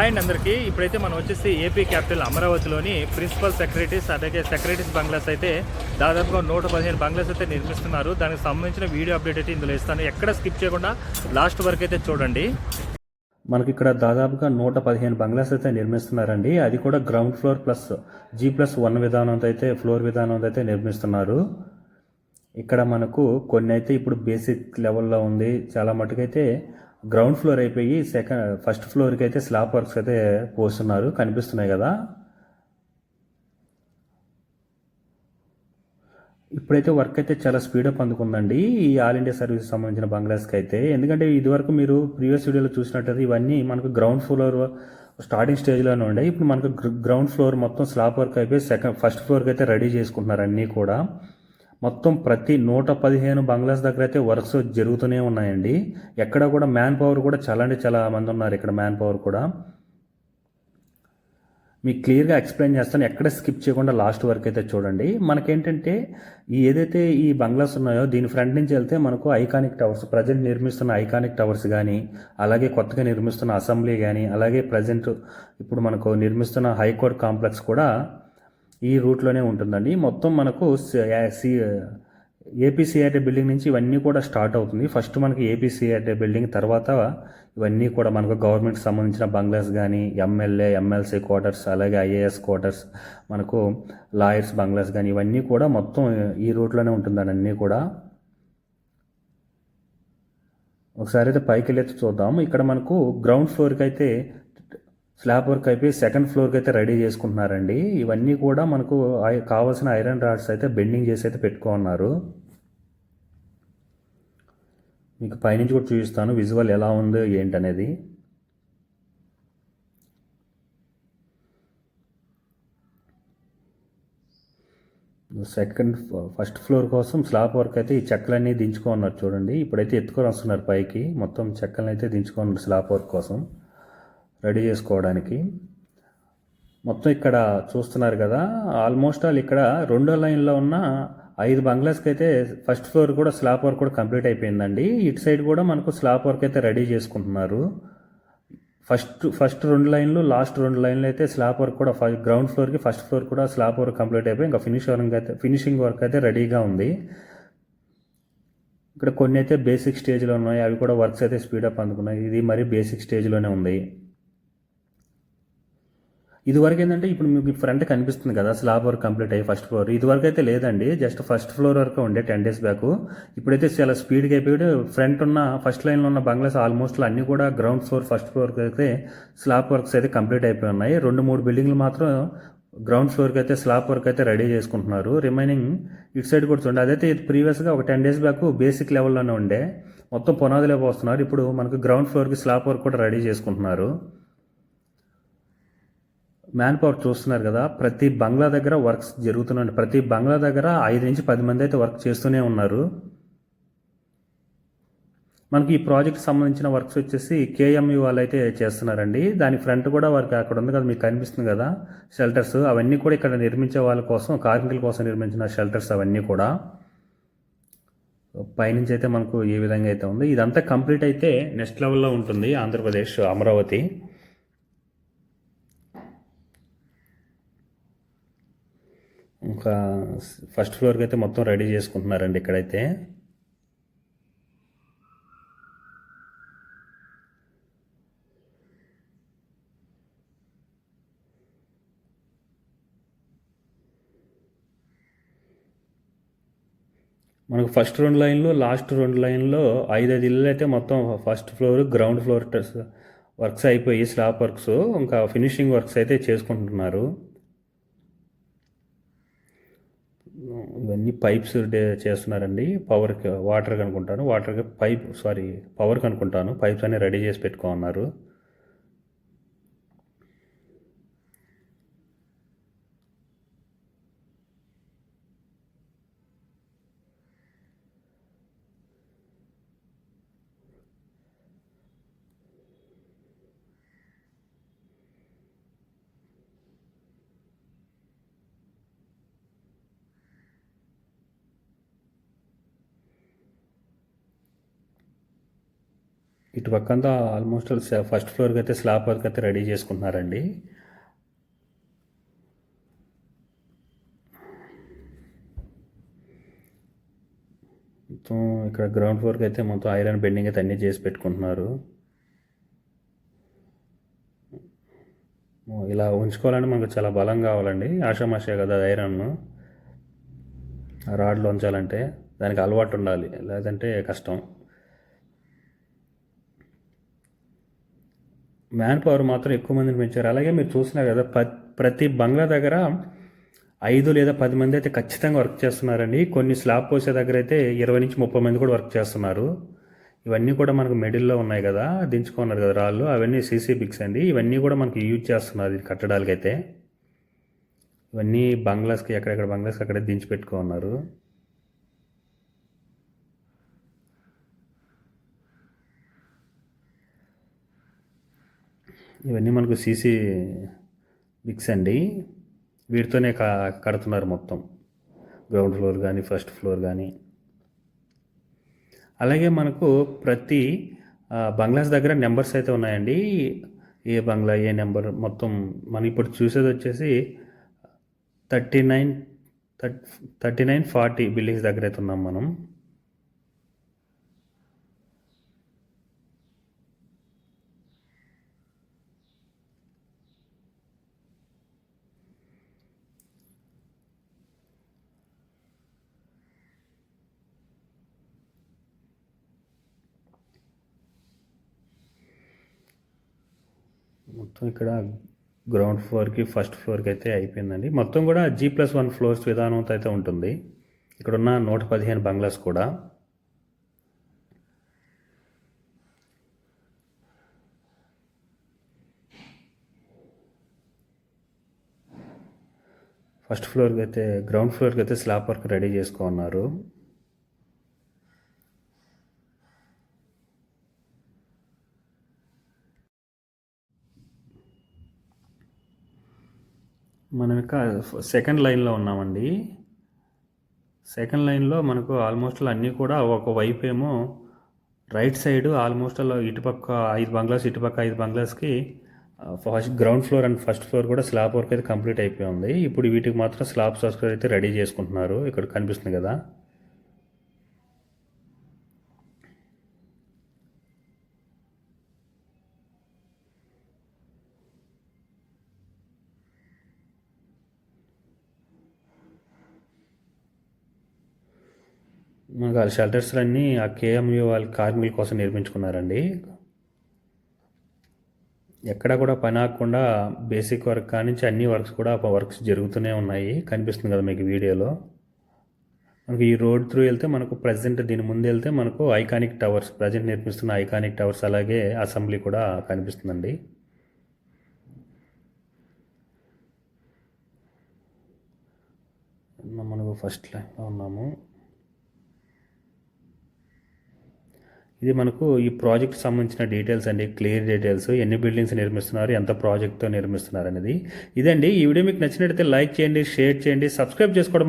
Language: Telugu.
హాయ్ అండి అందరికీ. ఇప్పుడైతే మనం వచ్చేసి ఏపీ క్యాపిటల్ అమరావతిలోని ప్రిన్సిపల్ సెక్రటరీస్ అలాగే సెక్రటరీస్ బంగ్లాస్ అయితే దాదాపుగా నూట పదిహేను బంగ్లాస్ అయితే నిర్మిస్తున్నారు. దానికి సంబంధించిన వీడియో అప్డేట్ అయితే ఇందులో ఇస్తాను. ఎక్కడ స్కిప్ చేయకుండా లాస్ట్ వరకు అయితే చూడండి. మనకి ఇక్కడ దాదాపుగా నూట పదిహేను బంగ్లాస్ అయితే నిర్మిస్తున్నారండి. అది కూడా ground floor plus G plus one విధానంతో అయితే ఫ్లోర్ విధానంతో అయితే నిర్మిస్తున్నారు. ఇక్కడ మనకు కొన్ని అయితే ఇప్పుడు బేసిక్ లెవెల్లో ఉంది. చాలా మటుకైతే గ్రౌండ్ ఫ్లోర్ అయిపోయి సెకండ్ ఫస్ట్ ఫ్లోర్కి అయితే స్లాబ్ వర్క్స్ అయితే పోస్తున్నారు. కనిపిస్తున్నాయి కదా. ఇప్పుడైతే వర్క్ అయితే చాలా స్పీడప్ అందుకుందండి. ఈ ఆల్ ఇండియా సర్వీస్ సంబంధించిన బంగ్లాస్కి అయితే. ఎందుకంటే ఇదివరకు మీరు ప్రీవియస్ వీడియోలో చూసినట్టయితే ఇవన్నీ మనకు గ్రౌండ్ ఫ్లోర్ స్టార్టింగ్ స్టేజ్లోనే ఉండే. ఇప్పుడు మనకు గ్రౌండ్ ఫ్లోర్ మొత్తం స్లాబ్ వర్క్ అయిపోయి సెకండ్ ఫస్ట్ ఫ్లోర్కి అయితే రెడీ చేసుకుంటున్నారు అన్నీ కూడా. మొత్తం ప్రతి నూట పదిహేను బంగ్లాస్ దగ్గర అయితే వర్క్స్ జరుగుతూనే ఉన్నాయండి. ఎక్కడ కూడా మ్యాన్ పవర్ కూడా చాలా అంటే చాలా మంది ఉన్నారు ఇక్కడ మ్యాన్ పవర్ కూడా. మీకు క్లియర్గా ఎక్స్ప్లెయిన్ చేస్తాను. ఎక్కడ స్కిప్ చేయకుండా లాస్ట్ వరకు అయితే చూడండి. మనకేంటంటే ఈ ఏదైతే ఈ బంగ్లాస్ ఉన్నాయో దీని ఫ్రంట్ నుంచి వెళ్తే మనకు ఐకానిక్ టవర్స్ ప్రజెంట్ నిర్మిస్తున్న ఐకానిక్ టవర్స్ కానీ అలాగే కొత్తగా నిర్మిస్తున్న అసెంబ్లీ కానీ అలాగే ప్రజెంట్ ఇప్పుడు మనకు నిర్మిస్తున్న హైకోర్ట్ కాంప్లెక్స్ కూడా ఈ రూట్లోనే ఉంటుందండి. మొత్తం మనకు ఏపీసీఆర్టీ బిల్డింగ్ నుంచి ఇవన్నీ కూడా స్టార్ట్ అవుతుంది. ఫస్ట్ మనకి ఏపీసీఆర్టీ బిల్డింగ్ తర్వాత ఇవన్నీ కూడా మనకు గవర్నమెంట్కి సంబంధించిన బంగ్లాస్ కానీ ఎమ్మెల్యే ఎమ్మెల్సీ క్వార్టర్స్ అలాగే ఐఏఎస్ క్వార్టర్స్ మనకు లాయర్స్ బంగ్లాస్ కానీ ఇవన్నీ కూడా మొత్తం ఈ రూట్లోనే ఉంటుందండి అన్నీ కూడా. ఒకసారి అయితే పైకి వెళ్ళి చూద్దాం. ఇక్కడ మనకు గ్రౌండ్ ఫ్లోర్కి అయితే స్లాబ్ వర్క్ అయిపోయి సెకండ్ ఫ్లోర్కి అయితే రెడీ చేసుకుంటున్నారండి. ఇవన్నీ కూడా మనకు కావాల్సిన ఐరన్ రాడ్స్ అయితే బెండింగ్ చేసి అయితే పెట్టుకున్నారు మీకు పైనుంచి కూడా చూపిస్తాను విజువల్ ఎలా ఉందో ఏంటనేది. సెకండ్ ఫస్ట్ ఫ్లోర్ కోసం స్లాబ్ వర్క్ అయితే ఈ చెక్కలన్నీ దించుకున్నారు చూడండి. ఇప్పుడైతే ఎత్తుకొని వస్తున్నారు పైకి. మొత్తం చెక్కలను అయితే దించుకున్నారు స్లాబ్ వర్క్ కోసం. రెడీ చేసుకోవడానికి. మొత్తం ఇక్కడ చూస్తున్నారు కదా ఆల్మోస్ట్ ఆల్ ఇక్కడ రెండో లైన్లో ఉన్న ఐదు బంగ్లాస్కి అయితే ఫస్ట్ ఫ్లోర్ కూడా స్లాబ్ వర్క్ కూడా కంప్లీట్ అయిపోయిందండి. ఇటు సైడ్ కూడా మనకు స్లాబ్ వర్క్ అయితే రెడీ చేసుకుంటున్నారు. ఫస్ట్ ఫస్ట్ రెండు లైన్లు లాస్ట్ రెండు లైన్లు అయితే స్లాబ్ వర్క్ కూడా గ్రౌండ్ ఫ్లోర్కి ఫస్ట్ ఫ్లోర్ కూడా స్లాబ్ వర్క్ కంప్లీట్ అయిపోయి ఇంకా ఫినిష్ వర్క్ అయితే ఫినిషింగ్ వర్క్ అయితే రెడీగా ఉంది. ఇక్కడ కొన్ని అయితే బేసిక్ స్టేజ్లో ఉన్నాయి అవి కూడా వర్క్స్ అయితే స్పీడప్ అందుకున్నాయి. ఇది మరి బేసిక్ స్టేజ్లోనే ఉంది. ఇదివరకు ఏంటంటే ఇప్పుడు మీకు ఫ్రంట్ కనిపిస్తుంది కదా స్లాబ్ వర్క్ కంప్లీట్ అయ్యి ఫస్ట్ ఫ్లోర్. ఇది వరకు అయితే లేదండి జస్ట్ ఫస్ట్ ఫ్లోర్ వరకు ఉండే టెన్ డేస్ బ్యాక్. ఇప్పుడైతే చాలా స్పీడ్గా అయిపోయి ఫ్రంట్ ఉన్న ఫస్ట్ లైన్లో ఉన్న బంగ్లాస్ ఆల్మోస్ట్ అన్నీ కూడా గ్రౌండ్ ఫ్లోర్ ఫస్ట్ ఫ్లోర్ అయితే స్లాబ్ వర్క్స్ అయితే కంప్లీట్ అయిపోయి ఉన్నాయి. రెండు మూడు బిల్డింగ్లు మాత్రం గ్రౌండ్ ఫ్లోర్కి అయితే స్లాబ్ వర్క్ అయితే రెడీ చేసుకుంటున్నారు. రిమైనింగ్ ఇటు సైడ్ కూడా చూడండి. అదైతే ప్రీవియస్గా ఒక టెన్ డేస్ బ్యాక్ బేసిక్ లెవెల్లోనే ఉండే. మొత్తం పునాదిలో పోస్తున్నారు. ఇప్పుడు మనకు గ్రౌండ్ ఫ్లోర్కి స్లాబ్ వర్క్ కూడా రెడీ చేసుకుంటున్నారు. మ్యాన్ పవర్ చూస్తున్నారు కదా ప్రతి బంగ్లా దగ్గర వర్క్స్ జరుగుతున్నాయి ప్రతి బంగ్లా దగ్గర ఐదు నుంచి పది మంది అయితే వర్క్ చేస్తూనే ఉన్నారు. మనకి ఈ ప్రాజెక్ట్ సంబంధించిన వర్క్స్ వచ్చేసి కేఎంయు వాళ్ళు అయితే చేస్తున్నారండి. దాని ఫ్రంట్ కూడా వారికి అక్కడ ఉంది కదా మీకు కనిపిస్తుంది కదా షెల్టర్స్ అవన్నీ కూడా ఇక్కడ నిర్మించే వాళ్ళ కోసం కార్మికుల కోసం నిర్మించిన షెల్టర్స్ అవన్నీ కూడా. పైనుంచి అయితే మనకు ఏ విధంగా అయితే ఉంది ఇదంతా కంప్లీట్ అయితే నెక్స్ట్ లెవెల్లో ఉంటుంది ఆంధ్రప్రదేశ్ అమరావతి. ఇంకా ఫస్ట్ ఫ్లోర్కి అయితే మొత్తం రెడీ చేసుకుంటున్నారండి ఇక్కడైతే. మనకు ఫస్ట్ రెండు లైన్లు లాస్ట్ రెండు లైన్లో ఐదు ఆదిళ్ళు అయితే మొత్తం first floor ground floor works అయిపోయి స్లాబ్ వర్క్స్ ఇంకా ఫినిషింగ్ వర్క్స్ అయితే చేసుకుంటున్నారు. ఇవన్నీ పైప్స్ డే- చేస్తున్నారండి. పవర్కి వాటర్కి అనుకుంటాను వాటర్కి పైప్ సారీ పవర్కి అనుకుంటాను పైప్స్ అన్ని రెడీ చేసి పెట్టుకోన్నారు ఇటు పక్కంతా ఆల్మోస్ట్ ఫస్ట్ ఫ్లోర్కి అయితే స్లాబ్ వర్క్ అయితే రెడీ చేసుకుంటున్నారండి. మొత్తం ఇక్కడ గ్రౌండ్ ఫ్లోర్కి అయితే మొత్తం ఐరన్ బెండింగ్ అయితే అన్నీ చేసి పెట్టుకుంటున్నారు. ఇలా ఉంచుకోవాలంటే మనకు చాలా బలం కావాలండి. ఆషామాషే కదా ఐరన్ రాడ్లు ఉంచాలంటే దానికి అలవాటు ఉండాలి. లేదంటే కష్టం. మ్యాన్ పవర్ మాత్రం ఎక్కువ మందిని పెంచారు. అలాగే మీరు చూస్తున్నారు కదా ప- ప్రతి బంగ్లా దగ్గర ఐదు లేదా పది మంది అయితే ఖచ్చితంగా వర్క్ చేస్తున్నారండి. కొన్ని స్లాబ్ పోసే దగ్గర అయితే ఇరవై నుంచి ముప్పై మంది కూడా వర్క్ చేస్తున్నారు. ఇవన్నీ కూడా మనకు మిడిల్లో ఉన్నాయి కదా దించుకున్నారు కదా రాళ్ళు. అవన్నీ సీసీ బిక్స్ అండి. ఇవన్నీ కూడా మనకి యూజ్ చేస్తున్నారు ఇది కట్టడాలకైతే. ఇవన్నీ బంగ్లాస్కి ఎక్కడెక్కడ బంగ్లాస్కి అక్కడే దించి పెట్టుకున్నారు. ఇవన్నీ మనకు సీసీ బిక్స్ అండి. వీటితోనే క కడుతున్నారు మొత్తం. గ్రౌండ్ ఫ్లోర్ కానీ ఫస్ట్ ఫ్లోర్ కానీ అలాగే మనకు ప్రతి బంగ్లాస్ దగ్గర నెంబర్స్ అయితే ఉన్నాయండి. ఏ బంగ్లా ఏ నెంబర్ మొత్తం మనం ఇప్పుడు చూసేది వచ్చేసి thirty nine thirty nine forty buildings దగ్గర అయితే ఉన్నాం మనం. మొత్తం ఇక్కడ గ్రౌండ్ ఫ్లోర్కి ఫస్ట్ ఫ్లోర్కి అయితే అయిపోయిందండి. మొత్తం కూడా జీ ప్లస్ వన్ ఫ్లోర్స్ విధానంతో అయితే ఉంటుంది. ఇక్కడ ఉన్న నూట పదిహేను బంగ్లాస్ కూడా. ఫస్ట్ ఫ్లోర్కి అయితే గ్రౌండ్ ఫ్లోర్కి అయితే స్లాబ్ వర్క్ రెడీ చేసుకున్నారు మనం ఇక సెకండ్ లైన్లో ఉన్నామండి. సెకండ్ లైన్లో మనకు ఆల్మోస్ట్ అన్నీ కూడా ఒక వైపు ఏమో రైట్ సైడ్ ఆల్మోస్ట్ అలా ఇటుపక్క ఐదు బంగ్లాస్ ఇటుపక్క ఐదు బంగ్లాస్కి first ground floor and first floor కూడా స్లాబ్ వర్క్ అయితే కంప్లీట్ అయిపోయింది. ఇప్పుడు వీటికి మాత్రం స్లాబ్ సబ్స్క్రైబ్ అయితే రెడీ చేసుకుంటున్నారు. ఇక్కడ కనిపిస్తుంది కదా. మనకు ఆ షెల్టర్స్ అన్నీ ఆ కేఎంయూ వాళ్ళ కార్మికుల కోసం నిర్మించుకున్నారండి. ఎక్కడ కూడా పని ఆగకుండా బేసిక్ వర్క్ కానించి అన్ని వర్క్స్ కూడా వర్క్స్ జరుగుతూనే ఉన్నాయి. కనిపిస్తుంది కదా మీకు వీడియోలో. మనకి ఈ రోడ్ త్రూ వెళ్తే మనకు ప్రజెంట్ దీని ముందు వెళ్తే మనకు ఐకానిక్ టవర్స్ ప్రజెంట్ నిర్మిస్తున్న ఐకానిక్ టవర్స్ అలాగే అసెంబ్లీ కూడా కనిపిస్తుందండి. మనకు ఫస్ట్ లైన్లో ఉన్నాము. ఇది మనకు ఈ ప్రాజెక్ట్ సంబంధించిన డీటెయిల్స్ అండి క్లియర్ డీటెయిల్స్. ఎన్ని బిల్డింగ్స్ నిర్మిస్తున్నారు ఎంత ప్రాజెక్ట్తో నిర్మిస్తున్నారు అనేది. ఇదండి ఈ వీడియో మీకు నచ్చినట్లయితే లైక్ చేయండి షేర్ చేయండి సబ్స్క్రైబ్ చేసుకోవడం